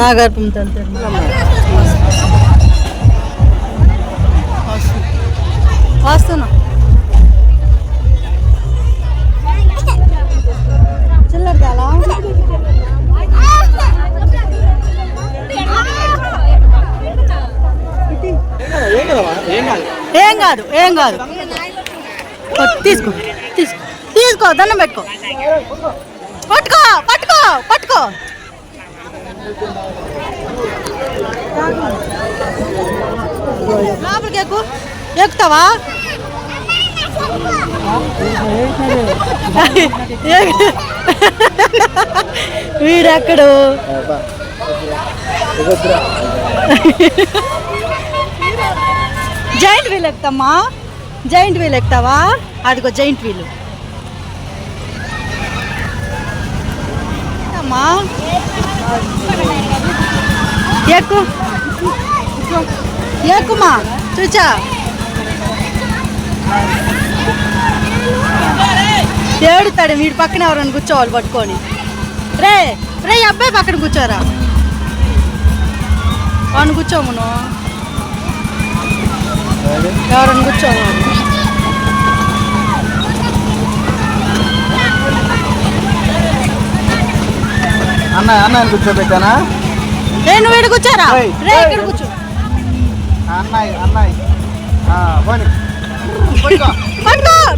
నాగార్పం తల్లి వస్తున్నా. ఏం కాదు ఏం కాదు. తీసుకో తీసుకో తీసుకో దండం పెట్టుకో. పట్టుకో పట్టుకో పట్టుకో. లోపలికి ఎక్కు. ఎక్కుతావా? వీడెక్కడు? జాయింట్ వీల్ ఎక్కుతామా జాయింట్ వీల్ ఎక్కుతావా? అదిగో జాయింట్ వీలు. అమ్మా. ఎక్కు ఎక్కుమా చూచా. ఏడుతాడు వీడి పక్కన ఎవరైనా కూర్చోవాలి పట్టుకొని. రే రే అబ్బాయి పక్కన కూర్చోరా. వాడిని కూర్చోమును. ఎవరైనా కూర్చోము అన్న అన్న కూర్చోబెట్టానా? రే నువ్వు వీడు కూర్చోరా? రే ఇక్కడ కూర్చో. అన్నయ్య అన్నయ్య. పట్టుకో.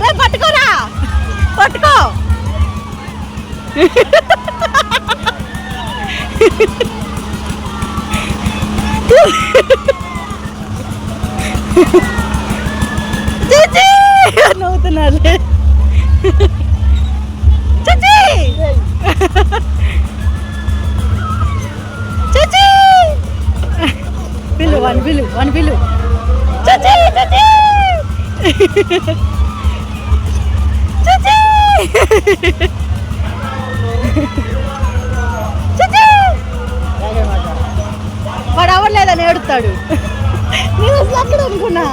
రే పట్టుకోరా. పట్టుకో. చిచి నవ్వుతున్నారులే వాడు అవ్వలేదని ఏడుతాడు నేను అసలు అక్కడ అనుకున్నా.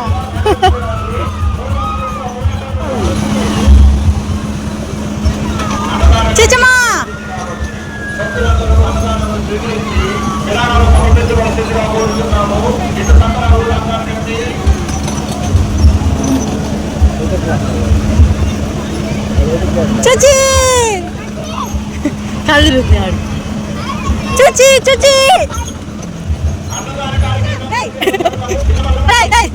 కళ్ళు రుద్దాడు చచి చచి డేయ్.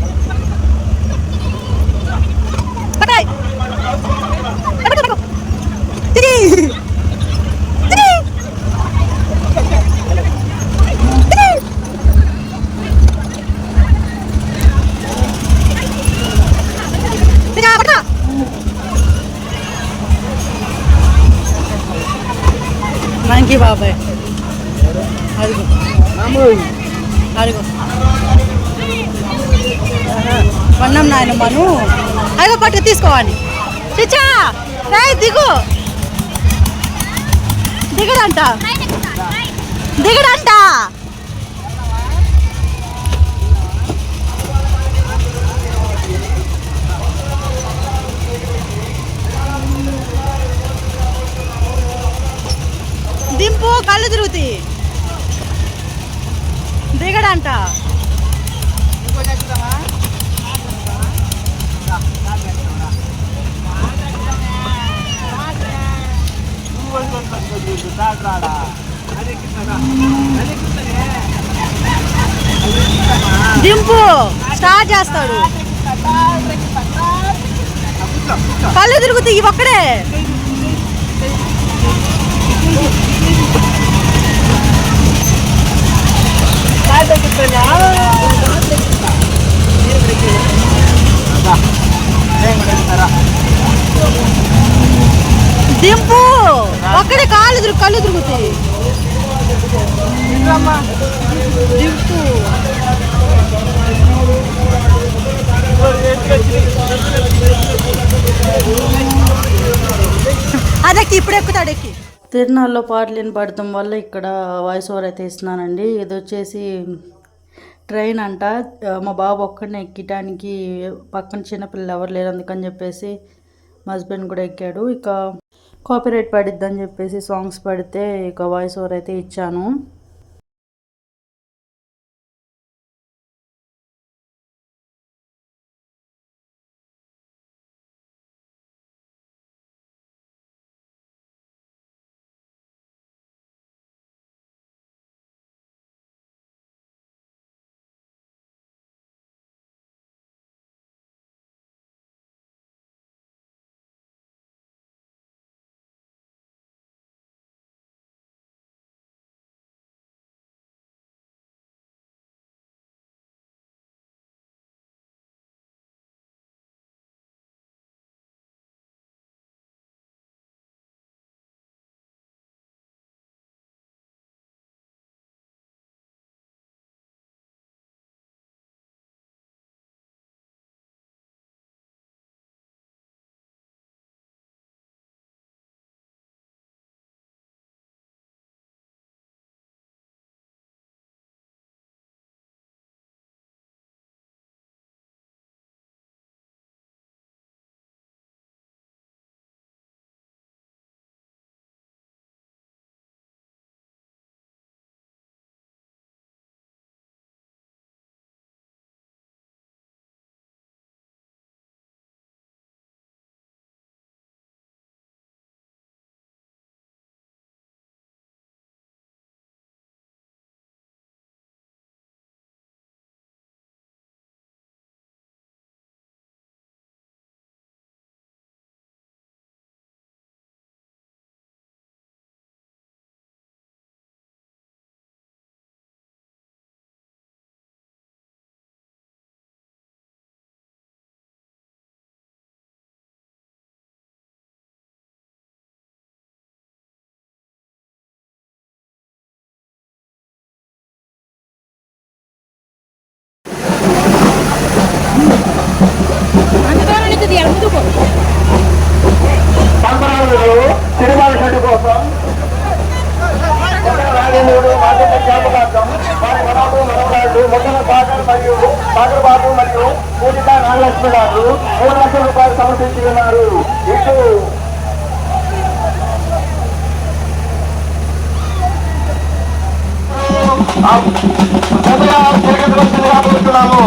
మంకీ బాబాయ్. అదిగో. అదిగో. వన్నం నాయనమ్మను అదిగో పట్టు తీసుకోవాలి. చిచ్చా! రాయ్ దిగు. దిగడంట దిగడంట దింపు కళ్ళు తిరుగుతాయి దిగడంట దింపు. స్టార్ట్ చేస్తాడు. కళ్ళు తిరుగుతాయి ఇవి ఒక్కడే దింపు ఒక్కడే కాళ్ళు తిరుగు కళ్ళు తిరుగుతాయి దింపు. అదెక్కి ఇప్పుడు ఎక్కుతాడు ఎక్కి తిరునాళ్ళలో పాటలు వినపడటం వల్ల ఇక్కడ వాయిస్ ఓవర్ అయితే ఇస్తున్నానండి. ఇది వచ్చేసి ట్రైన్ అంట. మా బాబు ఒక్కడిని ఎక్కడానికి పక్కన చిన్నపిల్లలు ఎవరు లేరు అందుకని చెప్పేసి మా హస్బెండ్ కూడా ఎక్కాడు. ఇక కాపీరైట్ పడిద్దని చెప్పేసి సాంగ్స్ పడితే ఇక వాయిస్ ఓవర్ అయితే ఇచ్చాను. సాగర్ బాబు మరియు పూజిత నాగలక్ష్మి గారు మూడు లక్షల రూపాయలు సమర్పించి ఉన్నారు ఇటు మొదల తిరగవలసిందిగా కోరుతున్నాము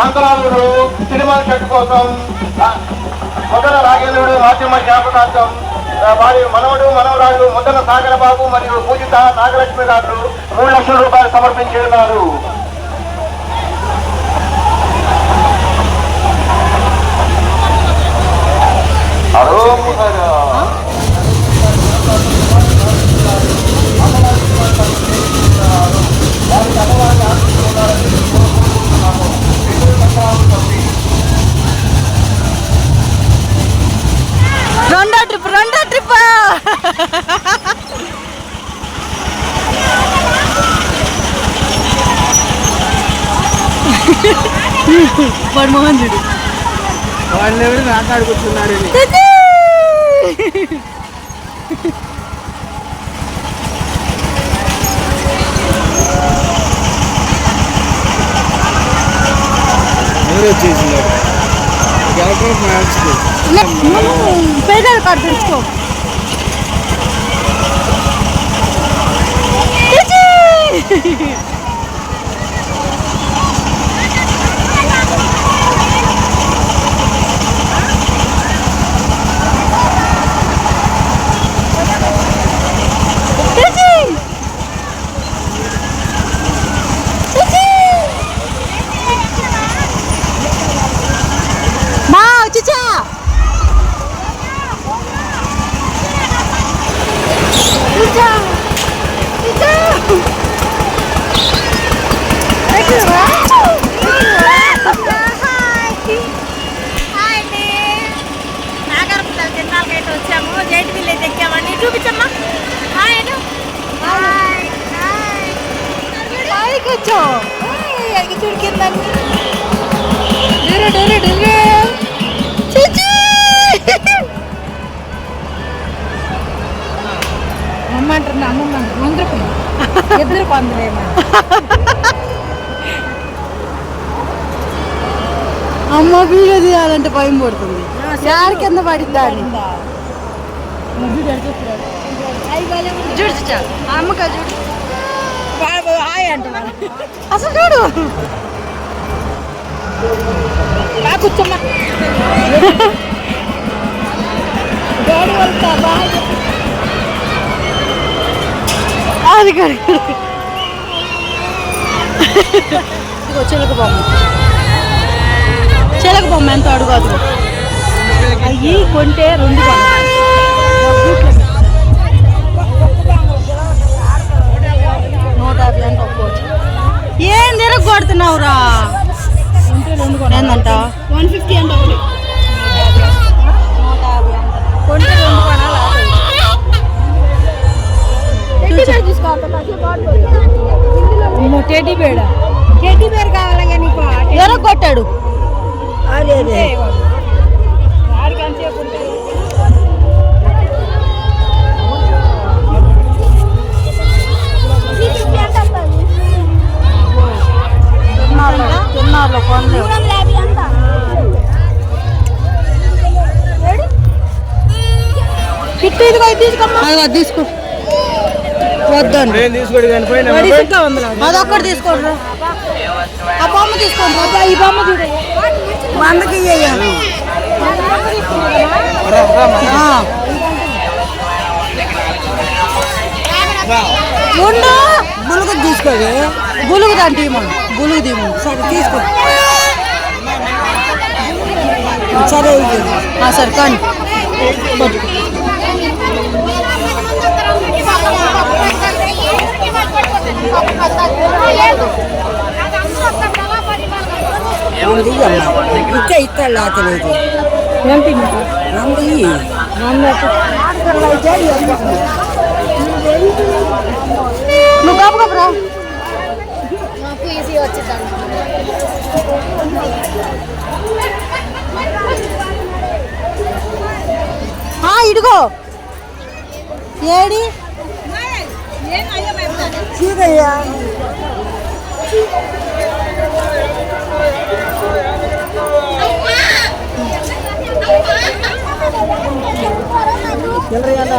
మంత్రాలుడు సినిమా చెట్టు కోసం మొదల రాగేంద్రుడు మాధ్యమ జ్ఞాపకార్థం వారి మనవడు మనవరాజు ముద్దల సాగర బాబు మరియు పూజిత నాగలక్ష్మి గారు మూడు లక్షల రూపాయలు సమర్పించారు అరో వాడు మోహన్ చూడు వాళ్ళు ఎవరు ఎవరు వచ్చేసినారు గెలపడం మ్యాచ్ పేదలు కార్డు తెచ్చుకో. మా అంటున్నా అమ్మమ్మ వంద రూపాయలు ఇద్దరు వందలేమో అమ్మ వీడియో తీయాలంటే భయం పడుతుంది యారి కింద పడిద్దా అని చూడు చిచ్చా అమ్మక చూడు హాయ్ అంటున్నాను అసలు చూడు బా కూర్చోమ్మా అది ఇదిగో చిలక బొమ్మ. చిలక బొమ్మ ఎంత అడుగు అయ్యి కొంటే రెండు నూట యాభై అంటే ఒక్కోటి ఏం తిరగ కొడుతున్నావురా ఏందంట? వన్ ఫిఫ్టీ అంటే టెడ్డీ బేడ. టెడ్డీ బేర్ కావాలా నీకు ఎరగ కొట్టాడు? అదే అదే వాడికి అంతసేపు వద్దండి నేను తీసుకోడు చనిపోయినా ఇంకా ఉంది అదొక్కటి తీసుకోండి ఆ బొమ్మ తీసుకోండి ఈ బొమ్మ చూడు వందకి ఇయ్యాలి ఉండు గులుగు తీసుకోవి గులుగు దాని తీయమను గులుగు తీయమను సరే తీసుకో సరే సరే కానీ పట్టుకో. ఇంకా ఇక్కడ లాతలేదు ఎంత నంది నువ్వు కాపు కాపురా మాకు ఈజీ వచ్చిందండి ఆ, ఇడుగో. ఏడి? ಎಲ್ರಿ ಅದ